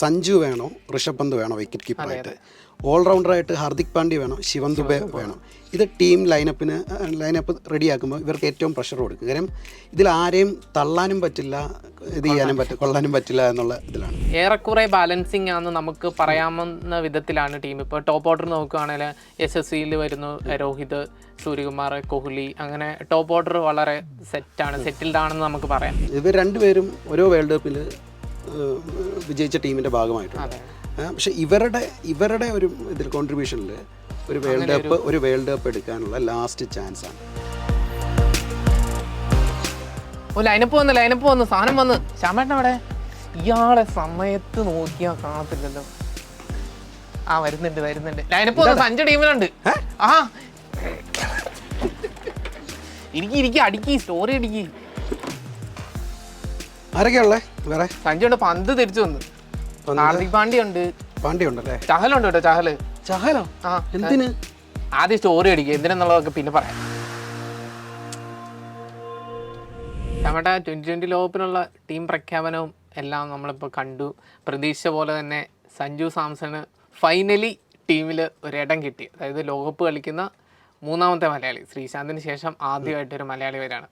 സഞ്ജു വേണോ ഋഷഭ് പന്ത് വേണോ വിക്കറ്റ് കീപ്പറായിട്ട് ഓൾറൗണ്ടറായിട്ട് ഹാർദിക് പാണ്ഡ്യ വേണോ ശിവൻ ദുബെ വേണം? ഇത് ടീം ലൈനപ്പിന് ലൈനപ്പ് റെഡിയാക്കുമ്പോൾ ഇവർക്ക് ഏറ്റവും പ്രഷർ കൊടുക്കും. കാര്യം ഇതിൽ ആരെയും തള്ളാനും പറ്റില്ല ഇത് ചെയ്യാനും പറ്റില്ല കൊള്ളാനും പറ്റില്ല എന്നുള്ള ഇതിലാണ്. ഏറെക്കുറെ ബാലൻസിങ് ആണ് നമുക്ക് പറയാമെന്ന വിധത്തിലാണ് ടീം ഇപ്പോൾ ടോപ്പ് ഓർഡർ നോക്കുകയാണെങ്കിൽ എസ് എസ് സിയിൽ വരുന്നു രോഹിത് സൂര്യകുമാർ കോഹ്ലി അങ്ങനെ ടോപ്പ് ഓർഡർ വളരെ സെറ്റാണ് സെറ്റിൽഡ് ആണെന്ന് നമുക്ക് പറയാം. ഇവർ രണ്ടുപേരും ഓരോ വേൾഡ് കപ്പിൽ വിജയിച്ച ടീമിന്റെ ഭാഗമായിട്ടുണ്ട്. പക്ഷേ ഇവരുടെ ഇവരുടെ ഒരു ഇതിൽ കോൺട്രിബ്യൂഷനിൽ ഒരു വേൾഡ് കപ്പ് ഒരു വേൾഡ് കപ്പ് എടുക്കാനുള്ള ലാസ്റ്റ് ചാൻസ് ആണ്. ഓ ലൈനപ്പ് വന്ന് ലൈനപ്പ് വന്ന് സാധനം വന്ന്. ശ്യാമേട്ടൻ അവിടെ? ഇയാളെ സമയത്ത് നോക്കിയാ കാണത്തില്ലല്ലോ. ആ വരുന്നുണ്ട് വരുന്നുണ്ട്. ലൈനപ്പ് വന്ന് അഞ്ച് ടീമിലുണ്ട്. ആ. ഇരിക്കി ഇരിക്കി അടിക്കി സ്റ്റോറി അടിക്കി. ആരൊക്കെയുള്ളേ വേറെ? സഞ്ജുണ്ട് പന്ത് തിരിച്ചു വന്നു. ഹാർദിക് പാണ്ഡ്യ ഉണ്ട് പാണ്ഡ്യ ഉണ്ടല്ലേ ചഹലുണ്ട് കേട്ടോ ചഹൽ. ചഹലോ? ആ എന്തിന്? ആദ്യം സ്റ്റോറി അടിക്കുക എന്തിനെന്നുള്ളതൊക്കെ പിന്നെ പറയാം. നമ്മുടെ ട്വന്റി ട്വന്റി ലോകപ്പിനുള്ള ടീം പ്രഖ്യാപനവും എല്ലാം നമ്മളിപ്പോൾ കണ്ടു. പ്രതീക്ഷ പോലെ തന്നെ സഞ്ജു സാംസണ് ഫൈനലി ടീമിൽ ഒരിടം കിട്ടി. അതായത് ലോകകപ്പ് കളിക്കുന്ന മൂന്നാമത്തെ മലയാളി ശ്രീശാന്തിന് ശേഷം ആദ്യമായിട്ടൊരു മലയാളി വരാണ്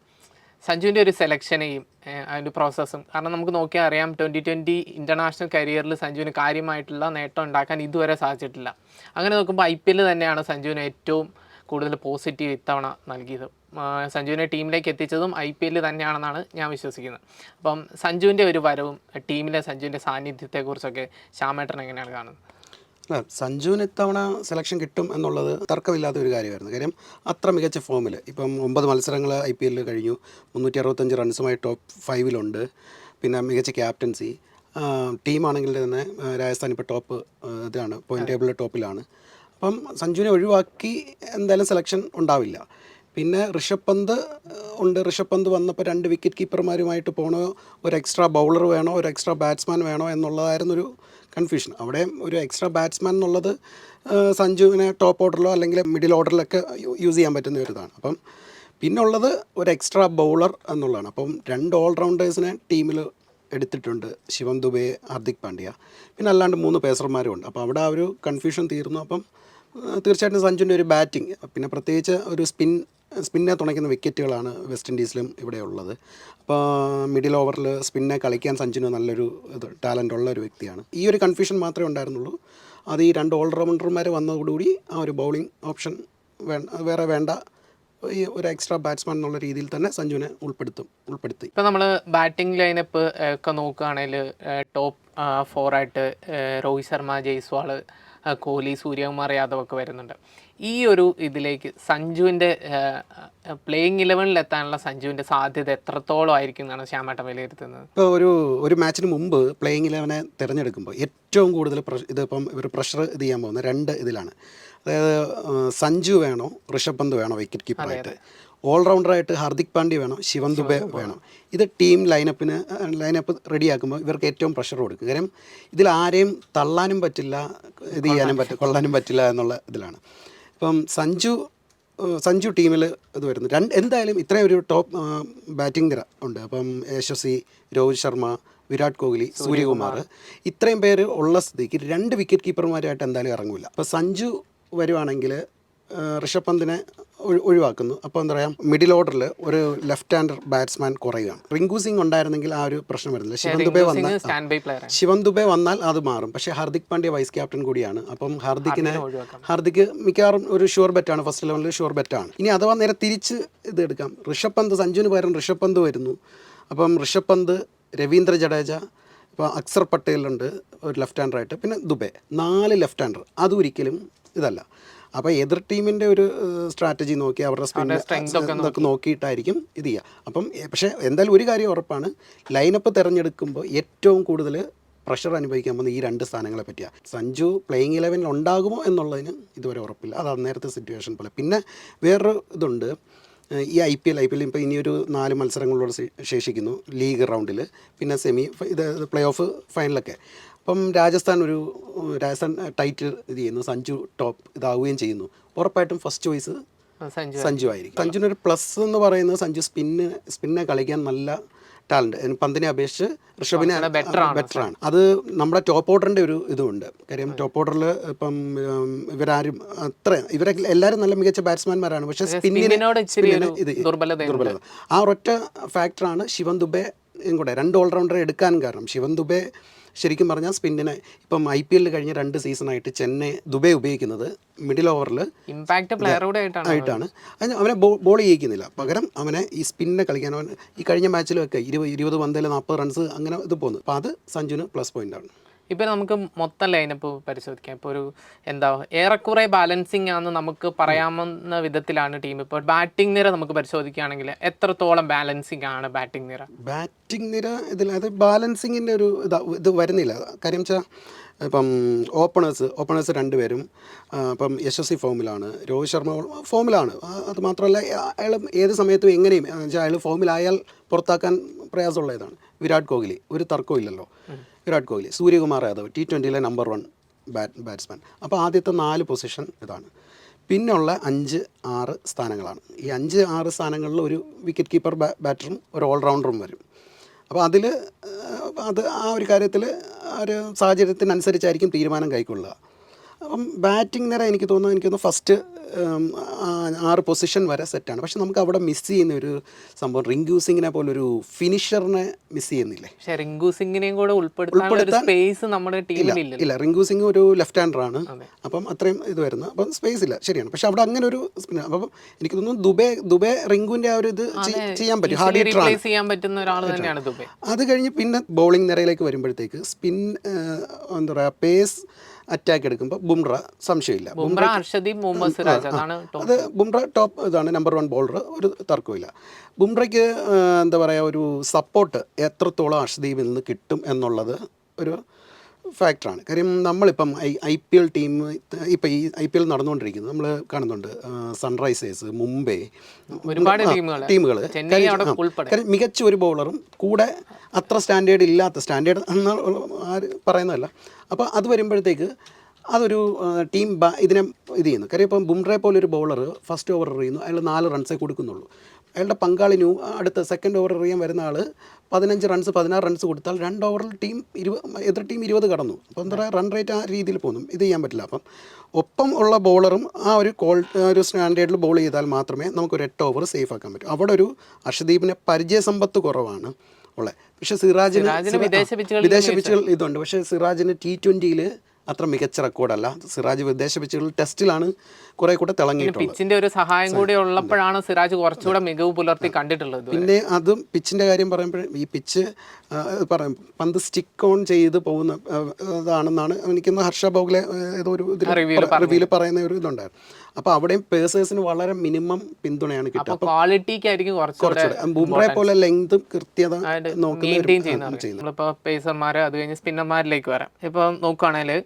സഞ്ജുവിന്റെ ഒരു സെലക്ഷനെയും അതിന്റെ പ്രോസസ്സും കാരണം നമുക്ക് നോക്കിയാൽ അറിയാം ട്വന്റി ട്വന്റി ഇന്റർനാഷണൽ കരിയറിൽ സഞ്ജുവിന് കാര്യമായിട്ടുള്ള നേട്ടം ഉണ്ടാക്കാൻ ഇതുവരെ സാധിച്ചിട്ടില്ല. അങ്ങനെ നോക്കുമ്പോൾ ഐ പി എല്ലിൽ തന്നെയാണ് സഞ്ജുവിന് ഏറ്റവും കൂടുതൽ പോസിറ്റീവ് ഇത്തവണ നൽകിയത്. സഞ്ജുവിനെ ടീമിലേക്ക് എത്തിച്ചതും ഐ പി എല്ലിൽ തന്നെയാണെന്നാണ് ഞാൻ വിശ്വസിക്കുന്നത്. അപ്പം സഞ്ജുവിന്റെ ഒരു വരവും ടീമിലെ സഞ്ജുവിന്റെ സാന്നിധ്യത്തെക്കുറിച്ചൊക്കെ ശ്യാമേട്ടൻ എങ്ങനെയാണ് കാണുന്നത്? അല്ല സഞ്ജുവിന് ഇത്തവണ സെലക്ഷൻ കിട്ടും എന്നുള്ളത് തർക്കമില്ലാത്ത ഒരു കാര്യമായിരുന്നു. കാര്യം അത്ര മികച്ച ഫോമിൽ ഇപ്പം ഒമ്പത് മത്സരങ്ങൾ ഐ പി എല്ലിൽ കഴിഞ്ഞു. മുന്നൂറ്റി അറുപത്തഞ്ച് റൺസുമായി ടോപ്പ് ഫൈവിലുണ്ട് പിന്നെ മികച്ച ക്യാപ്റ്റൻസി ടീമാണെങ്കിൽ തന്നെ രാജസ്ഥാൻ ഇപ്പോൾ ടോപ്പ് ഇതാണ് പോയിന്റ് ടേബിളിൽ ടോപ്പിലാണ് അപ്പം സഞ്ജുവിനെ ഒഴിവാക്കി എന്തായാലും സെലക്ഷൻ ഉണ്ടാവില്ല. പിന്നെ ഋഷഭ് പന്ത് ഉണ്ട്. ഋഷഭ് പന്ത് വന്നപ്പോൾ രണ്ട് വിക്കറ്റ് കീപ്പർമാരുമായിട്ട് പോകണോ ഒരു എക്സ്ട്രാ ബൗളർ വേണോ ഒരു എക്സ്ട്രാ ബാറ്റ്സ്മാൻ വേണോ എന്നുള്ളതായിരുന്നു ഒരു കൺഫ്യൂഷൻ അവിടെ ഒരു എക്സ്ട്രാ ബാറ്റ്സ്മാൻ എന്നുള്ളത് സഞ്ജുവിനെ ടോപ്പ് ഓർഡറിലോ അല്ലെങ്കിൽ മിഡിൽ ഓർഡറിലൊക്കെ യൂസ് ചെയ്യാൻ പറ്റുന്ന ഒരു ഇതാണ്. അപ്പം പിന്നുള്ളത് ഒരു എക്സ്ട്രാ ബൗളർ എന്നുള്ളതാണ്. അപ്പം രണ്ട് ഓൾറൗണ്ടേഴ്സിനെ ടീമിൽ എടുത്തിട്ടുണ്ട് ശിവം ദുബെ ഹാർദിക് പാണ്ഡ്യ. പിന്നെ അല്ലാണ്ട് മൂന്ന് പേസർമാരും ഉണ്ട് അപ്പോൾ അവിടെ ആ ഒരു കൺഫ്യൂഷൻ തീർന്നു. അപ്പം തീർച്ചയായിട്ടും സഞ്ജുവിന്റെ ഒരു ബാറ്റിംഗ് പിന്നെ പ്രത്യേകിച്ച് ഒരു സ്പിൻ സ്പിന്നെ തുണയ്ക്കുന്ന വിക്കറ്റുകളാണ് വെസ്റ്റ് ഇൻഡീസിലും ഇവിടെ ഉള്ളത്. അപ്പോൾ മിഡിൽ ഓവറിൽ സ്പിന്നെ കളിക്കാൻ സഞ്ജുന് നല്ലൊരു ടാലന്റ് ഉള്ള ഒരു വ്യക്തിയാണ്. ഈ ഒരു കൺഫ്യൂഷൻ മാത്രമേ ഉണ്ടായിരുന്നുള്ളൂ. അത് ഈ രണ്ട് ഓൾറൗണ്ടർമാർ വന്നതോടുകൂടി ആ ഒരു ബൗളിംഗ് ഓപ്ഷൻ വേറെ വേണ്ട ഈ ഒരു എക്സ്ട്രാ ബാറ്റ്സ്മാൻ എന്നുള്ള രീതിയിൽ തന്നെ സഞ്ജുവിനെ ഉൾപ്പെടുത്തും ഉൾപ്പെടുത്തി. ഇപ്പം നമ്മൾ ബാറ്റിംഗ് ലൈനപ്പ് ഒക്കെ നോക്കുകയാണെങ്കിൽ ടോപ്പ് ഫോറായിട്ട് രോഹിത് ശർമ്മ ജയ്സ്വാൾ കോഹ്ലി സൂര്യകുമാർ യാദവ് ഒക്കെ വരുന്നുണ്ട്. ഈ ഒരു ഇതിലേക്ക് സഞ്ജുവിന്റെ പ്ലേയിങ് ഇലവനിൽ എത്താനുള്ള സഞ്ജുവിന്റെ സാധ്യത എത്രത്തോളം ആയിരിക്കും എന്നാണ് ശ്യാമേട്ടൻ വിലയിരുത്തുന്നത്? ഇപ്പോൾ ഒരു ഒരു മാച്ചിന് മുമ്പ് പ്ലേയിങ് ഇലവനെ തിരഞ്ഞെടുക്കുമ്പോൾ ഏറ്റവും കൂടുതൽ പ്രഷ് ഇതിപ്പം ഇവർ പ്രഷർ ഇത് ചെയ്യാൻ പോകുന്ന രണ്ട് ഇതിലാണ്. അതായത് സഞ്ജു വേണോ ഋഷഭ് പന്ത് വേണോ വിക്കറ്റ് കീപ്പറായിട്ട് ഓൾറൗണ്ടറായിട്ട് ഹാർദിക് പാണ്ഡ്യ വേണം ശിവൻ ദുബെ വേണം. ഇത് ടീം ലൈനപ്പിന് ലൈനപ്പ് റെഡിയാക്കുമ്പോൾ ഇവർക്ക് ഏറ്റവും പ്രഷർ കൊടുക്കും. കാര്യം ഇതിൽ ആരെയും തള്ളാനും പറ്റില്ല ഇത് ചെയ്യാനും പറ്റും കൊള്ളാനും പറ്റില്ല എന്നുള്ള ഇതിലാണ്. ഇപ്പം സഞ്ജു സഞ്ജു ടീമിൽ ഇത് വരുന്നു. രണ്ട് എന്തായാലും ഇത്രയും ഒരു ടോപ്പ് ബാറ്റിംഗ് നിര ഉണ്ട്. അപ്പം യശസ്വി രോഹിത് ശർമ്മ വിരാട് കോഹ്ലി സൂര്യകുമാർ. ഇത്രയും പേര് ഉള്ള സ്ഥിതിക്ക് രണ്ട് വിക്കറ്റ് കീപ്പർമാരുമായിട്ട് എന്തായാലും ഇറങ്ങില്ല അപ്പോൾ സഞ്ജു വരുവാണെങ്കിൽ ഋഷഭ് പന്തിനെ ഒഴിവാക്കുന്നു. അപ്പോൾ എന്താ പറയുക മിഡിൽ ഓർഡറിൽ ഒരു ലെഫ്റ്റ് ഹാൻഡർ ബാറ്റ്സ്മാൻ കുറയുകയാണ്. റിങ്കു സിംഗ് ഉണ്ടായിരുന്നെങ്കിൽ ആ ഒരു പ്രശ്നം വരുന്നില്ല. ശിവൻ ദുബെ വന്നാൽ ശിവൻ ദുബെ വന്നാൽ അത് മാറും. പക്ഷേ ഹാർദിക് പാണ്ഡ്യ വൈസ് ക്യാപ്റ്റൻ കൂടിയാണ്. അപ്പം ഹാർദിക്കിനെ ഹാർദിക് ഹാർദിക്ക് മിക്കവാറും ഒരു ഷുവർ ബെറ്റാണ് ഫസ്റ്റ് ലെവലിൽ ഷുവർ ബെറ്റാണ് ഇനി അഥവാ നേരെ തിരിച്ച് ഇത് എടുക്കാം. ഋഷഭ് പന്ത് സഞ്ജുവിന് പകരം ഋഷഭ് പന്ത് വരുന്നു. അപ്പം ഋഷഭ് പന്ത് രവീന്ദ്ര ജഡേജ ഇപ്പോൾ അക്സർ പട്ടേലുണ്ട് ഒരു ലെഫ്റ്റ് ഹാൻഡറായിട്ട് പിന്നെ ദുബെ നാല് ലെഫ്റ്റ് ഹാൻഡർ അതൊരിക്കലും ഇതല്ല. അപ്പോൾ എതിർ ടീമിന്റെ ഒരു സ്ട്രാറ്റജി നോക്കി അവരുടെ ഒക്കെ നോക്കിയിട്ടായിരിക്കും ഇത് ചെയ്യുക അപ്പം പക്ഷെ എന്തായാലും ഒരു കാര്യം ഉറപ്പാണ് ലൈനപ്പ് തിരഞ്ഞെടുക്കുമ്പോൾ ഏറ്റവും കൂടുതൽ പ്രഷർ അനുഭവിക്കാൻ പോകുന്ന ഈ രണ്ട് സ്ഥാനങ്ങളെ പറ്റിയ. സഞ്ജു പ്ലേയിങ് ഇലവനിൽ ഉണ്ടാകുമോ എന്നുള്ളതിന് ഇതുവരെ ഉറപ്പില്ല. അത് അന്നേരത്തെ സിറ്റുവേഷൻ പോലെ. പിന്നെ വേറൊരു ഇതുണ്ട്. ഈ I P L I P L ഇപ്പോൾ ഇനിയൊരു നാല് മത്സരങ്ങളോട് ശേ- ശേഷിക്കുന്നു. ലീഗ് റൗണ്ടിൽ പിന്നെ സെമി ഇത് പ്ലേ ഓഫ് ഫൈനലൊക്കെ അപ്പം രാജസ്ഥാൻ ഒരു രാജസ്ഥാൻ ടൈറ്റിൽ ഇത് ചെയ്യുന്നു. സഞ്ജു ടോപ്പ് ഇതാവുകയും ചെയ്യുന്നു. ഉറപ്പായിട്ടും ഫസ്റ്റ് ചോയ്സ് സഞ്ജു ആയിരിക്കും. സഞ്ജുവിന് ഒരു പ്ലസ് എന്ന് പറയുന്നത് സഞ്ജു സ്പിന്ന് സ്പിന്നെ കളിക്കാൻ നല്ല ടാലന്റ് പന്തിനെ അപേക്ഷിച്ച് ഋഷഭിനെ ബെറ്റർ ആണ്. അത് നമ്മുടെ ടോപ്പ് ഓർഡറിന്റെ ഒരു ഇതുണ്ട്. കാര്യം ടോപ്പ് ഓർഡറിൽ ഇപ്പം ഇവരാരും അത്ര ഇവരെ എല്ലാവരും നല്ല മികച്ച ബാറ്റ്സ്മാൻമാരാണ് പക്ഷേ സ്പിന്നിനോട് ഇത് ദുർബലത. ആ ഒറ്റ ഫാക്ടറാണ് ശിവൻ ദുബെ കൂടെ. രണ്ട് ഓൾറൗണ്ടറെ എടുക്കാൻ കാരണം. ശിവൻ ദുബെ ശരിക്കും പറഞ്ഞാൽ സ്പിന്നിനെ ഇപ്പം ഐ പി എല്ലിൽ കഴിഞ്ഞ രണ്ട് സീസണായിട്ട് ചെന്നൈ ദുബൈ ഉപയോഗിക്കുന്നത് മിഡിൽ ഓവറിൽ ഇമ്പാക്ട് പ്ലെയറൂടെ ആയിട്ടാണ് അവനെ ബോൾ ചെയ്യിക്കുന്നില്ല. പകരം അവനെ ഈ സ്പിന്നിനെ കളിക്കാൻ അവൻ ഈ കഴിഞ്ഞ മാച്ചിലൊക്കെ ഇരുപത് ഇരുപത് പന്തയിൽ നാൽപ്പത് റൺസ് അങ്ങനെ ഇത് പോകുന്നു അപ്പോൾ അത് സഞ്ജുവിന് പ്ലസ് പോയിന്റ് ആണ്. ഇപ്പം നമുക്ക് മൊത്തം ലൈനപ്പ് പരിശോധിക്കാം. ഇപ്പോൾ ഒരു എന്താ ഏറെക്കുറെ ബാലൻസിങ് ആണെന്ന് നമുക്ക് പറയാമെന്ന വിധത്തിലാണ് ടീം ഇപ്പോൾ ബാറ്റിംഗ് നിര നമുക്ക് പരിശോധിക്കുകയാണെങ്കിൽ എത്രത്തോളം ബാലൻസിങ് ആണ് ബാറ്റിംഗ് നിര? ബാറ്റിംഗ് നിര ഇതിൽ അത് ബാലൻസിങ്ങിന്റെ ഒരു ഇതാ ഇത് വരുന്നില്ല. കാര്യം വെച്ചാൽ ഇപ്പം ഓപ്പണേഴ്സ് ഓപ്പണേഴ്സ് രണ്ടുപേരും ഇപ്പം യശസ്വി ഫോമിലാണ് രോഹിത് ശർമ്മ ഫോമിലാണ് അത് മാത്രമല്ല അയാൾ ഏത് സമയത്തും എങ്ങനെയും അയാൾ ഫോമിലായാൽ പുറത്താക്കാൻ പ്രയാസമുള്ള ഇതാണ് വിരാട് കോഹ്ലി ഒരു തർക്കവും ഇല്ലല്ലോ. വിരാട് കോഹ്ലി സൂര്യകുമാർ യാദവ് ടി ട്വന്റിയിലെ നമ്പർ വൺ ബാറ്റ് ബാറ്റ്സ്മാൻ അപ്പോൾ ആദ്യത്തെ നാല് പൊസിഷൻ ഇതാണ്. പിന്നുള്ള അഞ്ച് ആറ് സ്ഥാനങ്ങളാണ്. ഈ അഞ്ച് ആറ് സ്ഥാനങ്ങളിൽ ഒരു വിക്കറ്റ് കീപ്പർ ബാറ്ററും ഒരു ഓൾറൗണ്ടറും വരും. അപ്പോൾ അതിൽ അത് ആ ഒരു കാര്യത്തിൽ ഒരു സാഹചര്യത്തിനനുസരിച്ചായിരിക്കും തീരുമാനം കൈക്കൊള്ളുക. അപ്പം ബാറ്റിംഗ് നേരെ എനിക്ക് തോന്നുന്നു എനിക്ക് തോന്നുന്നു ഫസ്റ്റ് ആറ് പൊസിഷൻ വരെ സെറ്റാണ് പക്ഷെ നമുക്ക് അവിടെ മിസ് ചെയ്യുന്ന ഒരു സംഭവം റിങ്കു പോലെ ഒരു ഫിനിഷറിനെ മിസ് ചെയ്യുന്നില്ലേ? പക്ഷെ റിങ്കു സിംഗിനെയും കൂടെ ഉൾപ്പെടുത്താൻ സ്പേസ് നമ്മുടെ ടീമിലില്ല ഇല്ല റിങ്കു സിംഗ് ഒരു ലെഫ്റ്റ് ഹാൻഡറാണ് അപ്പം അത്രയും ഇത് വരുന്നത് അപ്പം സ്പേസ് ഇല്ല ശരിയാണ്. പക്ഷെ അവിടെ അങ്ങനെ ഒരു അപ്പം എനിക്ക് തോന്നുന്നു ദുബെ ദുബെ റിങ്കുവിന്റെ ആ ഒരു ഇത് ചെയ്യാൻ പറ്റും. ഹാർഡ് ഹിറ്ററാണ് ചെയ്യാൻ പറ്റുന്ന ഒരാൾ തന്നെയാണ് ദുബൈ. അത് കഴിഞ്ഞ് പിന്നെ ബോളിംഗ് നിരയിലേക്ക് വരുമ്പോഴത്തേക്ക് സ്പിൻ എന്താ പറയുക പേസ് അറ്റാക്ക് എടുക്കുമ്പോൾ ബുംറ സംശയമില്ല. ബുംറ ഹർഷദീപ് മുഹമ്മദ് സിറാജ് അതാണ് അത് ബുംറ ടോപ്പ് ഇതാണ് നമ്പർ വൺ ബോളർ ഒരു തർക്കമില്ല ബുംറയ്ക്ക് എന്താ പറയുക ഒരു സപ്പോർട്ട് എത്രത്തോളം അർഷദീപിൽ നിന്ന് കിട്ടും എന്നുള്ളത് ഒരു ഫാക്ടറാണ്. കാര്യം നമ്മളിപ്പം I I P L team ഇപ്പം ഈ ഐ പി എൽ നടന്നുകൊണ്ടിരിക്കുന്നത് നമ്മൾ കാണുന്നുണ്ട് സൺറൈസേഴ്സ് മുംബൈ ഒരുപാട്. ടീമുകൾ. കാര്യം മികച്ച ഒരു ബൗളറും കൂടെ അത്ര സ്റ്റാൻഡേർഡ് ഇല്ലാത്ത സ്റ്റാൻഡേർഡ് എന്ന് ആര് പറയുന്നതല്ല. അപ്പോൾ അത് വരുമ്പോഴത്തേക്ക് അതൊരു ടീം ബ- ഇതിനെ ഇത് ചെയ്യുന്നു. കാര്യം ഇപ്പം ബുംറയെ പോലൊരു ബൗളർ ബോളർ ഫസ്റ്റ് ഓവർ എറിയുന്നു. അയാൾ നാല് റൺസേ കൊടുക്കുന്നുള്ളൂ. അയാളുടെ പങ്കാളി ന്യൂ അടുത്ത സെക്കൻഡ് ഓവർ എറിയാൻ വരുന്ന ആൾ പതിനഞ്ച് റൺസ് പതിനാറ് റൺസ് കൊടുത്താൽ രണ്ട് ഓവറിൽ ടീം ഇരുപത് എതിർ ടീം ഇരുപത് കടന്നു. അപ്പോൾ എന്താ പറയുക റൺ റേറ്റ് ആ രീതിയിൽ പോകുന്നു. ഇത് ചെയ്യാൻ പറ്റില്ല. അപ്പം ഒപ്പം ഉള്ള ബോളറും ആ ഒരു കോൾ ഒരു സ്റ്റാൻഡേർഡിൽ ബോൾ ചെയ്താൽ മാത്രമേ നമുക്കൊരു എട്ട് ഓവർ സേഫ് ആക്കാൻ പറ്റൂ. അവിടെ ഒരു അർഷദീപിന് പരിചയസമ്പത്ത് കുറവാണ് ഉള്ളത്. പക്ഷേ സിറാജിന് വിദേശ പിച്ചുകൾ ഇതുണ്ട്. പക്ഷേ സിറാജിന് ടി ട്വന്റിയിൽ അത്ര മികച്ച റെക്കോർഡല്ല. സിറാജ് വിദേശ പിച്ചുകളിൽ ടെസ്റ്റിലാണ് കുറെ കൂടെ തിളങ്ങിയിട്ടുള്ളത്. പിച്ചിന്റെ ഒരു സഹായം കൂടി ഉള്ളപ്പോഴാണ് സിറാജ് കുറച്ചുകൂടെ മികവ് പുലർത്തി കണ്ടിട്ടുള്ളത്. പിന്നെ അതും പിച്ചിന്റെ കാര്യം പറയുമ്പോൾ ഈ പിച്ച് പറയും പന്ത് സ്റ്റിക്ക് ഓൺ ചെയ്ത് പോകുന്ന ഇതാണെന്നാണ് എനിക്കൊന്ന് ഹർഷ ബോഗ്ലെ ഏതോ ഒരു റിവ്യൂൽ പറയുന്ന ഒരു ഇതുണ്ടായിരുന്നു. അപ്പോൾ അവിടെയും പേഴ്സേഴ്സിന് വളരെ മിനിമം പിന്തുണയാണ് കിട്ടുക. അപ്പൊ ക്വാളിറ്റിക്കായിരിക്കും കുറച്ചുകൂടെ ബുംറയെ പോലെ ലെങ്തും കൃത്യത നോക്കുന്ന നമ്മളിപ്പോൾ പേസർമാർ അത് കഴിഞ്ഞ് സ്പിന്നർമാരിലേക്ക് വരാം. ഇപ്പോൾ നോക്കുകയാണെങ്കിൽ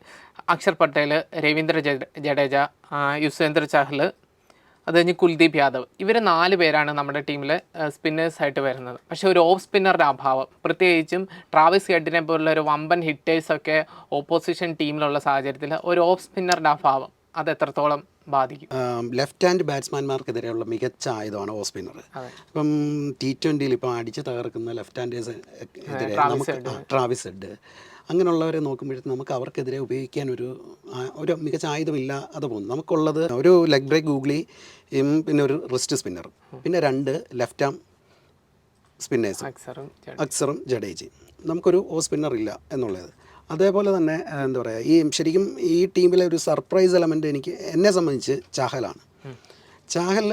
അക്ഷർ പട്ടേൽ രവീന്ദ്ര ജഡ- ജഡേജ യുസേന്ദ്ര യുസ്വേന്ദ്ര ചഹൽ അത് കഴിഞ്ഞ് കുൽദീപ് യാദവ്. ഇവർ നാല് പേരാണ് നമ്മുടെ ടീമിലെ സ്പിന്നേഴ്സായിട്ട് വരുന്നത്. പക്ഷേ ഒരു ഓഫ് സ്പിന്നറുടെ അഭാവം. പ്രത്യേകിച്ചും ട്രാവിസ് ഹെഡിനെ പോലുള്ള ഒരു വമ്പൻ ഹിറ്റേഴ്സൊക്കെ ഓപ്പോസിഷൻ ടീമിലുള്ള സാഹചര്യത്തിൽ ഒരു ഓഫ് സ്പിന്നറുടെ അഭാവം. അത് എത്രത്തോളം ബാധിക്കും. ലെഫ്റ്റ് ഹാൻഡ് ബാറ്റ്സ്മാൻമാർക്കെതിരെയുള്ള മികച്ച ആയുധമാണ് ഓഫ് സ്പിന്നർ ഇപ്പം ടി ട്വന്റിയിൽ ഇപ്പം അടിച്ച് തകർക്കുന്ന ലെഫ്റ്റ് ഹാൻഡേഴ്സ് എതിരെ നമുക്ക് ട്രാവിസ് ഹെഡ് അങ്ങനെയുള്ളവരെ നോക്കുമ്പോഴത്തേക്ക് നമുക്ക് അവർക്കെതിരെ ഉപയോഗിക്കാൻ ഒരു ഒരു മികച്ച ആയുധമില്ല അത് പോകുന്നു നമുക്കുള്ളത് ഒരു ലെഗ് ബ്രേക്ക് ഗൂഗ്ലി പിന്നെ ഒരു റിസ്റ്റ് സ്പിന്നർ പിന്നെ രണ്ട് ലെഫ്റ്റ് ആം സ്പിന്നേഴ്സും അക്സറും ജഡേജി നമുക്കൊരു ഓ സ്പിന്നർ ഇല്ല എന്നുള്ളത്. അതേപോലെ തന്നെ എന്താ പറയുക ഈ ശരിക്കും ഈ ടീമിലെ ഒരു സർപ്രൈസ് എലമെന്റ് എനിക്ക് എന്നെ സംബന്ധിച്ച് ചഹലാണ്. ചഹൽ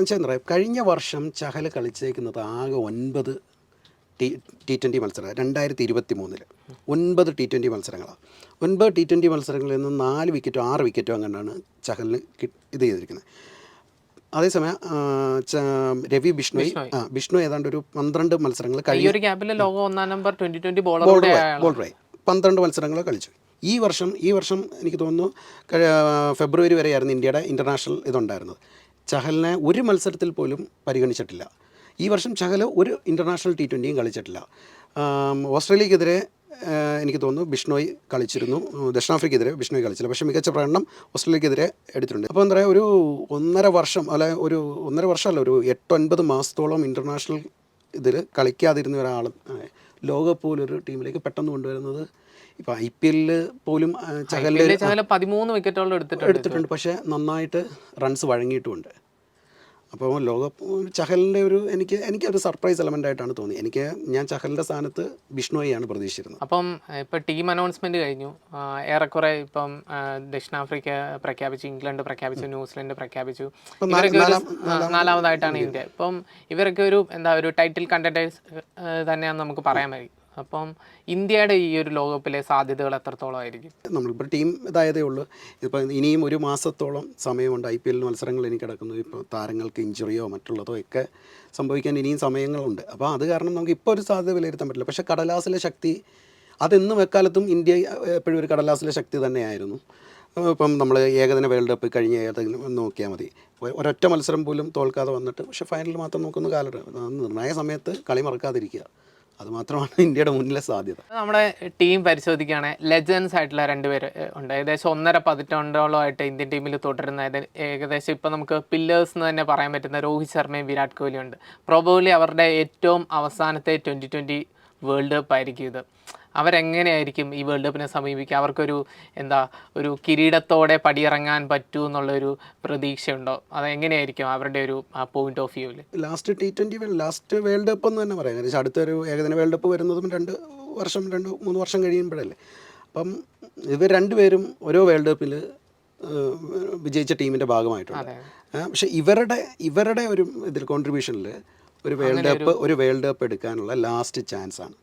എന്താ പറയുക കഴിഞ്ഞ വർഷം ചഹൽ കളിച്ചേക്കുന്നത് ആകെ ഒൻപത് ടി ടി ട്വന്റി മത്സരം രണ്ടായിരത്തി ഇരുപത്തി മൂന്നിൽ ഒൻപത് ടി ട്വന്റി മത്സരങ്ങളാണ് ഒൻപത് ടി ട്വന്റി മത്സരങ്ങളിൽ നിന്ന് നാല് വിക്കറ്റോ ആറ് വിക്കറ്റോ അങ്ങനെയാണ് ചഹലിന് ഇത് ചെയ്തിരിക്കുന്നത്. അതേസമയം രവി ബിഷ്ണോയ് ആ ബിഷ്ണു ഏതാണ്ട് ഒരു പന്ത്രണ്ട് മത്സരങ്ങൾ കഴിഞ്ഞ ബോളറായി പന്ത്രണ്ട് മത്സരങ്ങൾ കളിച്ചു. ഈ വർഷം ഈ വർഷം എനിക്ക് തോന്നുന്നു ഫെബ്രുവരി വരെയായിരുന്നു ഇന്ത്യയുടെ ഇന്റർനാഷണൽ ഇതുണ്ടായിരുന്നത്. ചഹലിനെ ഒരു മത്സരത്തിൽ പോലും പരിഗണിച്ചിട്ടില്ല. ഈ വർഷം ചഹൽ ഒരു ഇന്റർനാഷണൽ ടി ട്വന്റിയും കളിച്ചിട്ടില്ല. ഓസ്ട്രേലിയക്കെതിരെ എനിക്ക് തോന്നുന്നു ബിഷ്ണോയ് കളിച്ചിരുന്നു. ദക്ഷിണാഫ്രിക്കെതിരെ ബിഷ്ണോയ് കളിച്ചില്ല. പക്ഷേ മികച്ച പ്രകടനം ഓസ്ട്രേലിയക്കെതിരെ എടുത്തിട്ടുണ്ട്. അപ്പോൾ എന്താ പറയുക ഒരു ഒന്നര വർഷം അല്ലെ ഒരു ഒന്നര വർഷമല്ല ഒരു എട്ടൊൻപത് മാസത്തോളം ഇന്റർനാഷണൽ ഇതിൽ കളിക്കാതിരുന്ന ഒരാൾ ലോകകപ്പ് പോലൊരു ടീമിലേക്ക് പെട്ടെന്ന് കൊണ്ടുവരുന്നത്. ഇപ്പൊ ഐ പി എല്ലിൽ പോലും ചഹലിന്റെ പതിമൂന്ന് വിക്കറ്റോളം എടുത്തിട്ടുണ്ട്. എടുത്തിട്ടുണ്ട്. പക്ഷേ നന്നായിട്ട് റൺസ് വഴങ്ങിയിട്ടുമുണ്ട് അപ്പോൾ ലോകകപ്പ് ചഹലിന്റെ ഒരു എനിക്ക് എനിക്ക് ഒരു സർപ്രൈസ് എലമെന്റ് ആയിട്ടാണ് തോന്നി എനിക്ക് ഞാൻ ചഹലിന്റെ സ്ഥാനത്ത് ബിഷ്ണോയിയാണ് പ്രതീക്ഷിച്ചിരുന്നത്. അപ്പം ഇപ്പം ടീം അനൗൺസ്മെന്റ് കഴിഞ്ഞു. ഏറെക്കുറെ ഇപ്പം ദക്ഷിണാഫ്രിക്ക പ്രഖ്യാപിച്ചു ഇംഗ്ലണ്ട് പ്രഖ്യാപിച്ചു ന്യൂസിലൻഡ് പ്രഖ്യാപിച്ചു. ഇവരൊക്കെ ഒരു നാലാമതായിട്ടാണ് ഇന്ത്യ. ഇപ്പം ഇവരൊക്കെ ഒരു എന്താ ഒരു ടൈറ്റിൽ കണ്ടന്റേഴ്സ് തന്നെയാണെന്ന് നമുക്ക് പറയാൻ കഴിയും അപ്പം ഇന്ത്യയുടെ ഈ ഒരു ലോകകപ്പിലെ സാധ്യതകൾ എത്രത്തോളം ആയിരിക്കും? നമ്മളിപ്പോൾ ടീം ഇതായതേ ഉള്ളൂ. ഇപ്പോൾ ഇനിയും ഒരു മാസത്തോളം സമയമുണ്ട്. ഐ പി എൽ മത്സരങ്ങൾ ഇനി കിടക്കുന്നു. ഇപ്പോൾ താരങ്ങൾക്ക് ഇഞ്ചുറിയോ മറ്റുള്ളതോ ഒക്കെ സംഭവിക്കാൻ ഇനിയും സമയങ്ങളുണ്ട്. അപ്പോൾ അത് കാരണം നമുക്ക് ഇപ്പോൾ ഒരു സാധ്യത വിലയിരുത്താൻ പറ്റില്ല. പക്ഷേ കടലാസിലെ ശക്തി അതെന്നും എക്കാലത്തും ഇന്ത്യ എപ്പോഴും ഒരു കടലാസിലെ ശക്തി തന്നെയായിരുന്നു. ഇപ്പം നമ്മൾ ഏകദിന വേൾഡ് കപ്പ് കഴിഞ്ഞ ഏതെങ്കിലും നോക്കിയാൽ മതി. ഒരൊറ്റ മത്സരം പോലും തോൽക്കാതെ വന്നിട്ട് പക്ഷേ ഫൈനലിൽ മാത്രം നോക്കുന്ന അത് നിർണായക സമയത്ത് കളി മറക്കാതിരിക്കുക. അത് മാത്രമാണ് ഇന്ത്യയുടെ മുന്നിലെ സാധ്യത. നമ്മുടെ ടീം പരിശോധിക്കുകയാണെങ്കിൽ ലെജൻസ് ആയിട്ടുള്ള രണ്ടുപേര് ഉണ്ട്. ഏകദേശം ഒന്നര പതിറ്റാണ്ടോളമായിട്ട് ഇന്ത്യൻ ടീമിൽ തുടരുന്ന ഏകദേശം ഇപ്പം നമുക്ക് പില്ലേഴ്സ് എന്ന് തന്നെ പറയാൻ പറ്റുന്ന രോഹിത് ശർമ്മയും വിരാട് കോഹ്ലിയും ഉണ്ട്. പ്രോബബ്ലി അവരുടെ ഏറ്റവും അവസാനത്തെ ട്വന്റി ട്വന്റി വേൾഡ് കപ്പ് ആയിരിക്കും ഇത്. അവരെങ്ങനെയായിരിക്കും ഈ വേൾഡ് കപ്പിനെ സമീപിക്കുക? അവർക്കൊരു എന്താ ഒരു കിരീടത്തോടെ പടിയിറങ്ങാൻ പറ്റൂ എന്നുള്ളൊരു പ്രതീക്ഷയുണ്ടോ? അതെങ്ങനെയായിരിക്കും അവരുടെ ഒരു പോയിന്റ് ഓഫ് വ്യൂവിൽ last T twenty last world cup എന്ന് തന്നെ പറയാം. കാരണം അടുത്തൊരു ഏകദിന വേൾഡ് കപ്പ് വരുന്നതും രണ്ട് വർഷം രണ്ട് മൂന്ന് വർഷം കഴിയുമ്പോഴല്ലേ. അപ്പം ഇവർ രണ്ടുപേരും ഓരോ വേൾഡ് കപ്പിൽ വിജയിച്ച ടീമിന്റെ ഭാഗമായിട്ടുണ്ട്. പക്ഷേ ഇവരുടെ ഇവരുടെ ഒരു ഇതിൽ കോൺട്രിബ്യൂഷനിൽ ഒരു വേൾഡ് കപ്പ് ഒരു വേൾഡ് കപ്പ് എടുക്കാനുള്ള ലാസ്റ്റ് ചാൻസ് ആണ്.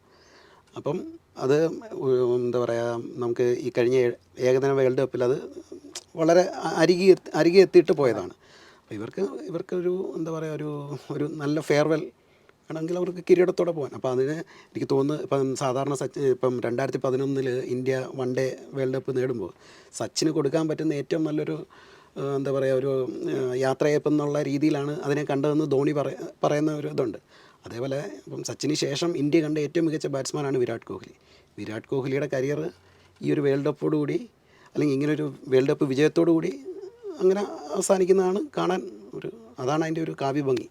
അപ്പം അത് എന്താ പറയുക നമുക്ക് ഈ കഴിഞ്ഞ ഏകദിന വേൾഡ് കപ്പിൽ അത് വളരെ അരികെ അരികെ എത്തിയിട്ട് പോയതാണ്. അപ്പോൾ ഇവർക്ക് ഇവർക്കൊരു എന്താ പറയുക ഒരു ഒരു നല്ല ഫെയർവെൽ ആണെങ്കിൽ അവർക്ക് കിരീടത്തോടെ പോകാൻ. അപ്പോൾ അതിന് എനിക്ക് തോന്നുന്നു ഇപ്പം സാധാരണ സച്ചിൻ ഇപ്പം രണ്ടായിരത്തി പതിനൊന്നിൽ India one day world cup നേടുമ്പോൾ സച്ചിന് കൊടുക്കാൻ പറ്റുന്ന ഏറ്റവും നല്ലൊരു എന്താ പറയുക ഒരു യാത്രയപ്പ് എന്നുള്ള രീതിയിലാണ് അതിനെ കണ്ടതെന്ന് ധോണി പറയുന്ന ഒരു ഇതുണ്ട്. അതേപോലെ ഇപ്പം സച്ചിന് ശേഷം ഇന്ത്യ കണ്ട ഏറ്റവും മികച്ച ബാറ്റ്സ്മാനാണ് വിരാട് കോഹ്ലി. വിരാട് കോഹ്ലിയുടെ കരിയർ ഈ ഒരു വേൾഡ് കപ്പോടു കൂടി അല്ലെങ്കിൽ ഇങ്ങനൊരു വേൾഡ് കപ്പ് വിജയത്തോടു കൂടി അങ്ങനെ അവസാനിക്കുന്നതാണ് കാണാൻ ഒരു അതാണ് അതിന്റെ ഒരു കാവ്യഭംഗി.